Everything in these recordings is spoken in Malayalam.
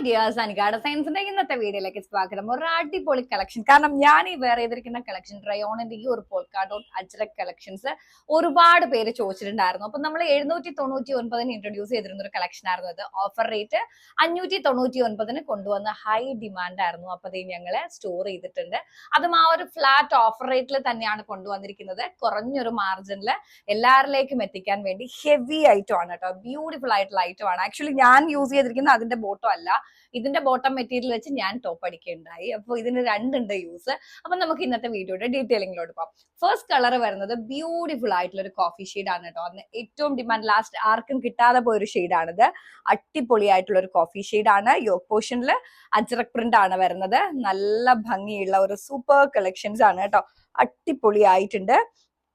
ഹായ് ഡിയേഴ്സ് സയൻസിന്റെ ഇന്നത്തെ വീഡിയോയിലേക്ക് സ്വാഗതം. ഒരു അടിപൊളി കളക്ഷൻ കാരണം ഞാൻ ഈ വേറെ ചെയ്തിരിക്കുന്ന കളക്ഷൻ റയോണിന്റെ ഈ ഒരു പോൾക്കാഡോട്ട് അജ്രക് കളക്ഷൻസ് ഒരുപാട് പേര് ചോദിച്ചിട്ടുണ്ടായിരുന്നു. അപ്പൊ നമ്മൾ എഴുന്നൂറ്റി തൊണ്ണൂറ്റി ഒൻപതിന് ഇൻട്രൊഡ്യൂസ് ചെയ്തിരുന്ന ഒരു കളക്ഷൻ ആയിരുന്നു അത്. ഓഫർ റേറ്റ് അഞ്ഞൂറ്റി തൊണ്ണൂറ്റി ഒൻപതിന് കൊണ്ടുവന്ന ഹൈ ഡിമാൻഡ് ആയിരുന്നു. അപ്പൊ അത് ഞങ്ങൾ സ്റ്റോർ ചെയ്തിട്ടുണ്ട്. അതും ആ ഒരു ഫ്ലാറ്റ് ഓഫർ റേറ്റിൽ തന്നെയാണ് കൊണ്ടുവന്നിരിക്കുന്നത്. കുറഞ്ഞൊരു മാർജിനിൽ എല്ലാവരിലേക്കും എത്തിക്കാൻ വേണ്ടി ഹെവി ഐറ്റം ആണ് കേട്ടോ. ബ്യൂട്ടിഫുൾ ആയിട്ടുള്ള ഐറ്റം ആണ്. ആക്ച്വലി ഞാൻ യൂസ് ചെയ്തിരിക്കുന്നത് അതിന്റെ ബോട്ടോ അല്ല. ഇതിന്റെ ബോട്ടം മെറ്റീരിയൽ വെച്ച് ഞാൻ ടോപ്പ് അടിക്കുകയുണ്ടായി. അപ്പോൾ ഇതിന് രണ്ടുണ്ട് യൂസ് അപ്പൊ നമുക്ക് ഇന്നത്തെ വീഡിയോയുടെ ഡീറ്റെയിലിംഗിലോട്ട് പോകാം ഫസ്റ്റ് കളർ വരുന്നത് ബ്യൂട്ടിഫുൾ ആയിട്ടുള്ള ഒരു കോഫി ആണ് കേട്ടോ. അന്ന് ഏറ്റവും ഡിമാൻഡ് ലാസ്റ്റ് ആർക്കും കിട്ടാതെ പോയൊരു ഷെയ്ഡാണിത് അടിപൊളിയായിട്ടുള്ള ഒരു കോഫി ആണ്. യോക്ക് പോർഷനിൽ അജ്രക് പ്രിന്റ് ആണ് വരുന്നത്. നല്ല ഭംഗിയുള്ള ഒരു സൂപ്പർ കളക്ഷൻസ് ആണ് കേട്ടോ. അടിപൊളിയായിട്ടുണ്ട്.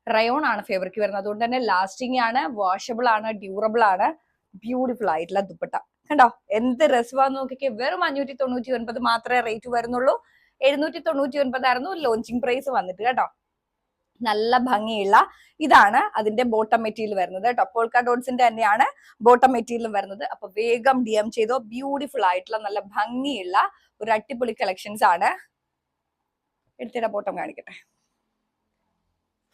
റയോൺ ആണ് ഫേവറിക്ക് വരുന്നത്. അതുകൊണ്ട് തന്നെ ലാസ്റ്റിംഗ് ആണ് വാഷബിൾ ആണ് ഡ്യൂറബിൾ ആണ്. ബ്യൂട്ടിഫുൾ ആയിട്ടുള്ള ദുപ്പട്ട. കണ്ടോ? എന്ത് രസമാന്ന് നോക്കിക്കേ വെറും അഞ്ഞൂറ്റി തൊണ്ണൂറ്റി ഒൻപത് മാത്രമേ റേറ്റ് വരുന്നുള്ളൂ. എഴുന്നൂറ്റി തൊണ്ണൂറ്റി ഒൻപതായിരുന്നു ലോഞ്ചിങ് പ്രൈസ് വന്നിട്ട് കേട്ടോ. നല്ല ഭംഗിയുള്ള ഇതാണ് അതിന്റെ ബോട്ടം മെറ്റീരിയൽ വരുന്നത് കേട്ടോ. പോൾക്ക ഡോട്ട്സിന്റെ തന്നെയാണ് ബോട്ടം മെറ്റീരിയൽ വരുന്നത്. അപ്പൊ വേഗം ഡി എം ചെയ്തോ ബ്യൂട്ടിഫുൾ ആയിട്ടുള്ള നല്ല ഭംഗിയുള്ള ഒരു അടിപൊളി കളക്ഷൻസ് ആണ്. എടുത്തിട ബോട്ടം കാണിക്കട്ടെ.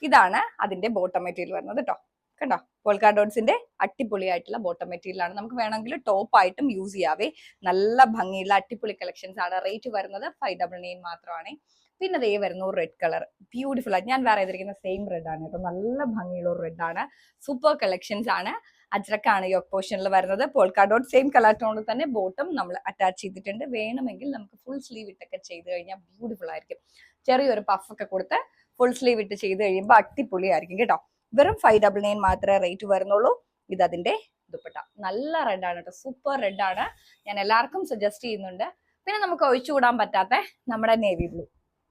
ഇതാണ് അതിന്റെ ബോട്ടം മെറ്റീരിയൽ വരുന്നത് കേട്ടോ. കണ്ടോ? പോൾക്കാ ഡോട്ട്സിന്റെ അടിപൊളിയായിട്ടുള്ള ബോട്ടം മെറ്റീരിയൽ ആണ്. നമുക്ക് വേണമെങ്കിൽ ടോപ്പ് ആയിട്ടും യൂസ് ചെയ്യാവേ. നല്ല ഭംഗിയുള്ള അടിപൊളി കളക്ഷൻസ് ആണ്. റേറ്റ് വരുന്നത് ഫൈവ് ഡബിൾ നയൻ മാത്രമാണ്. പിന്നെ ദേ വരുന്നു റെഡ് കളർ ബ്യൂട്ടിഫുൾ ആണ്. ഞാൻ വേറെ ചെയ്തിരിക്കുന്ന സെയിം റെഡ് ആണ് കേട്ടോ. നല്ല ഭംഗിയുള്ള ഒരു റെഡ് ആണ്. സൂപ്പർ കളക്ഷൻസ് ആണ്. അജ്രക്കാണ് യോക്ക് പോർഷനിൽ വരുന്നത്. പോൾക്കാ ഡോട്ട് സെയിം കളർ ടോണിൽ തന്നെ ബോട്ടം നമ്മൾ അറ്റാച്ച് ചെയ്തിട്ടുണ്ട്. വേണമെങ്കിൽ നമുക്ക് ഫുൾ സ്ലീവ് ഇട്ടൊക്കെ ചെയ്ത് കഴിഞ്ഞാൽ ബ്യൂട്ടിഫുൾ ആയിരിക്കും. ചെറിയൊരു പഫ് ഒക്കെ കൊടുത്ത് ഫുൾ സ്ലീവ് ഇട്ട് ചെയ്ത് കഴിയുമ്പോൾ അടിപൊളിയായിരിക്കും കേട്ടോ. വെറും ഫൈവ് ഡബിൾ നയൻ മാത്രമേ റേറ്റ് വരുന്നുള്ളൂ. ഇത് അതിന്റെ ദുപ്പട്ട. നല്ല റെഡാണ് കേട്ടോ സൂപ്പർ റെഡാണ് ഞാൻ എല്ലാവർക്കും സജസ്റ്റ് ചെയ്യുന്നുണ്ട്. പിന്നെ നമുക്ക് ഒഴിച്ചുകൂടാൻ പറ്റാത്ത നമ്മുടെ നേവി ബ്ലൂ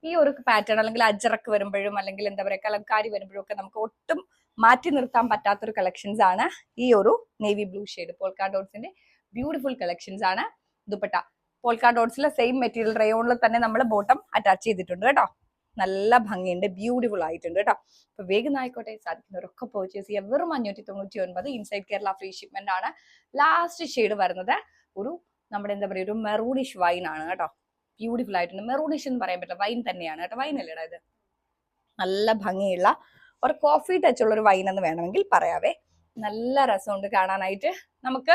ഈ ഒരു പാറ്റേൺ അല്ലെങ്കിൽ അജറക്ക് വരുമ്പോഴും അല്ലെങ്കിൽ എന്താ പറയുക കലംകാരി വരുമ്പോഴും ഒക്കെ നമുക്ക് ഒട്ടും മാറ്റി നിർത്താൻ പറ്റാത്തൊരു കളക്ഷൻസ് ആണ് ഈ ഒരു നേവി ബ്ലൂ ഷെയ്ഡ് പോൾക്കാ ഡോട്ട്സിന്റെ ബ്യൂട്ടിഫുൾ കളക്ഷൻസ് ആണ് ദുപ്പട്ട. പോൾക്കാ ഡോട്ട്സിലെ സെയിം മെറ്റീരിയൽ റയോണിൽ തന്നെ നമ്മൾ ബോട്ടം അറ്റാച്ച് ചെയ്തിട്ടുണ്ട് കേട്ടോ. നല്ല ഭംഗിയുണ്ട് ബ്യൂട്ടിഫുൾ ആയിട്ടുണ്ട് കേട്ടോ. അപ്പൊ വേഗം ആയിക്കോട്ടെ സാധിക്കുന്നവരൊക്കെ പർച്ചേസ് ചെയ്യാം. വെറും അഞ്ഞൂറ്റി തൊണ്ണൂറ്റി ഒൻപത് ഇൻസൈഡ് കേരള ഫ്രീ ഷിപ്മെന്റ് ആണ് ലാസ്റ്റ് ഷെയ്ഡ് വരുന്നത്. ഒരു നമ്മുടെ എന്താ പറയുക ഒരു മെറൂണിഷ് വൈൻ ആണ് കേട്ടോ. ബ്യൂട്ടിഫുൾ ആയിട്ടുണ്ട്. മെറൂണിഷ് എന്ന് പറയാൻ പറ്റില്ല വൈൻ തന്നെയാണ് കേട്ടോ. വൈൻ അല്ലേടാ ഇത് നല്ല ഭംഗിയുള്ള ഒരു കോഫി ടച്ച് ഉള്ള ഒരു വൈൻ എന്ന് വേണമെങ്കിൽ പറയാവേ. നല്ല രസമുണ്ട് കാണാനായിട്ട്. നമുക്ക്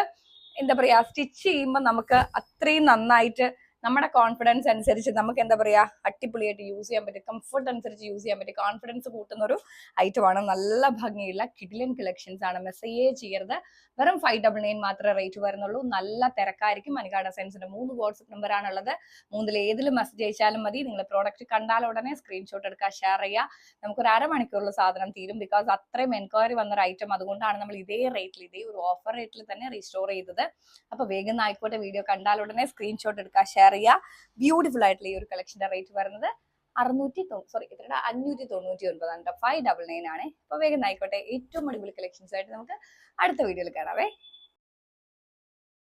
എന്താ പറയാ സ്റ്റിച്ച് ചെയ്യുമ്പോൾ നമുക്ക് അത്രയും നന്നായിട്ട് നമ്മുടെ കോൺഫിഡൻസ് അനുസരിച്ച് നമുക്ക് എന്താ പറയുക അടിപൊളിയായിട്ട് യൂസ് ചെയ്യാൻ പറ്റും. കംഫർട്ട് അനുസരിച്ച് യൂസ് ചെയ്യാൻ പറ്റും. കോൺഫിഡൻസ് കൂട്ടുന്ന ഒരു ഐറ്റമാണ് നല്ല ഭംഗിയുള്ള കിഡിലൻ കളക്ഷൻസ് ആണ്. മെസ്സേജ് ചെയ്യരുത്. വെറും ഫൈവ് ഡബിൾ നയൻ മാത്രമേ റേറ്റ് വരുന്നുള്ളൂ. നല്ല തിരക്കായിരിക്കും. മനികാട സയൻസിന്റെ മൂന്ന് വാട്സപ്പ് നമ്പർ ആണുള്ളത്. മൂന്നിൽ ഏതിലും മെസ്സേജ് അയച്ചാലും മതി. നിങ്ങൾ പ്രോഡക്റ്റ് കണ്ടാൽ ഉടനെ സ്ക്രീൻഷോട്ട് എടുക്കുക ഷെയർ ചെയ്യുക. നമുക്കൊരു അരമണിക്കൂറിൽ സാധനം തീരും. ബിക്കോസ് അത്രയും എൻക്വയറി വന്നൊരു ഐറ്റം അതുകൊണ്ടാണ് നമ്മൾ ഇതേ റേറ്റിൽ ഇതേ ഒരു ഓഫർ റേറ്റിൽ തന്നെ റീസ്റ്റോർ ചെയ്തത്. അപ്പൊ വേഗം ആയിക്കോട്ടെ വീഡിയോ കണ്ടാൽ ഉടനെ സ്ക്രീൻഷോട്ട് എടുക്കുക ഷെയർ ചെയ്യുക ബ്യൂട്ടിഫുൾ ആയിട്ടുള്ള ഈ ഒരു കളക്ഷന്റെ റേറ്റ് വരുന്നത് അറുന്നൂറ്റി സോറി എത്രയുടെ അഞ്ഞൂറ്റി തൊണ്ണൂറ്റി ഒൻപതാണ് ഫൈവ് ഡബിൾ നയൻ ആണ്. അപ്പൊ വേഗം ആയിക്കോട്ടെ. ഏറ്റവും അടിപൊളി കളക്ഷൻസ് ആയിട്ട് നമുക്ക് അടുത്ത വീഡിയോയിൽ കാണാവേ.